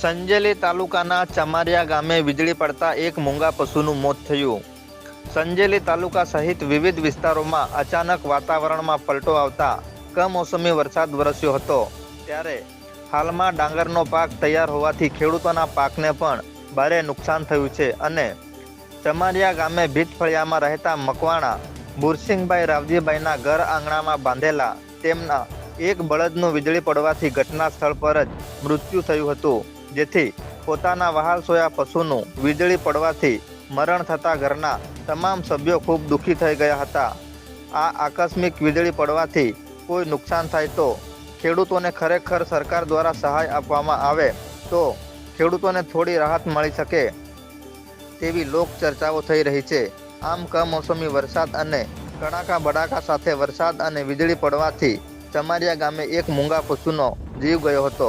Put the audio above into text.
સંજેલી તાલુકાના ચમારિયા ગામે વીજળી પડતા એક મૂંગા પશુનું મોત થયું. સંજેલી તાલુકા સહિત વિવિધ વિસ્તારોમાં અચાનક વાતાવરણમાં પલટો આવતા કમોસમી વરસાદ વરસ્યો હતો. ત્યારે હાલમાં ડાંગરનો પાક તૈયાર હોવાથી ખેડૂતોના પાકને પણ ભારે નુકસાન થયું છે અને ચમારિયા ગામે ભીતફળિયામાં રહેતા મકવાણા બુરસિંગભાઈ રાવજીભાઈના ઘર આંગણામાં બાંધેલા તેમના એક બળદનું વીજળી પડવાથી ઘટના સ્થળ પર જ મૃત્યુ થયું હતું. જેથી પોતાના વહાલ સોયા પશુનું વીજળી પડવાથી મરણ થતા ઘરના તમામ સભ્યો ખૂબ દુઃખી થઈ ગયા હતા. આ આકસ્મિક વીજળી પડવાથી કોઈ નુકસાન થાય તો ખેડૂતોને ખરેખર સરકાર દ્વારા સહાય આપવામાં આવે તો ખેડૂતોને થોડી રાહત મળી શકે તેવી લોક ચર્ચાઓ થઈ રહી છે. આમ કમોસમી વરસાદ અને કડાકા બડાકા સાથે વરસાદ અને વીજળી પડવાથી ચમારિયા ગામે એક મૂંગા પશુનો જીવ ગયો હતો.